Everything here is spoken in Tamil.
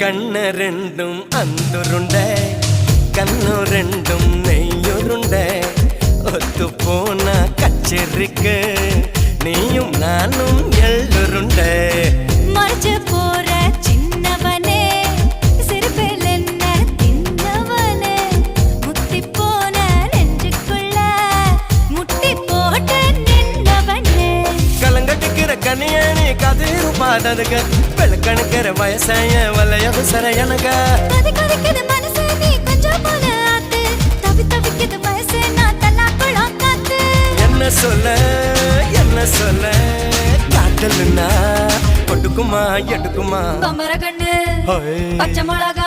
கண்ண ரெண்டும் அந்துருண்ட கண்ணு ரெண்டும் நெய்யுருண்ட. ஒத்து போன கச்சேரிக்கு நீயும் நானும் எள்ளுருண்ட. ஆத்து. தவி தவிக்குது வயசு நான் தல்லாக்குளம் காத்து என்ன சொல்ல என்ன சொல்ல காட்டலுன்னா கொடுக்குமா எடுக்குமா? கண்ணு. பச்சை மிளகா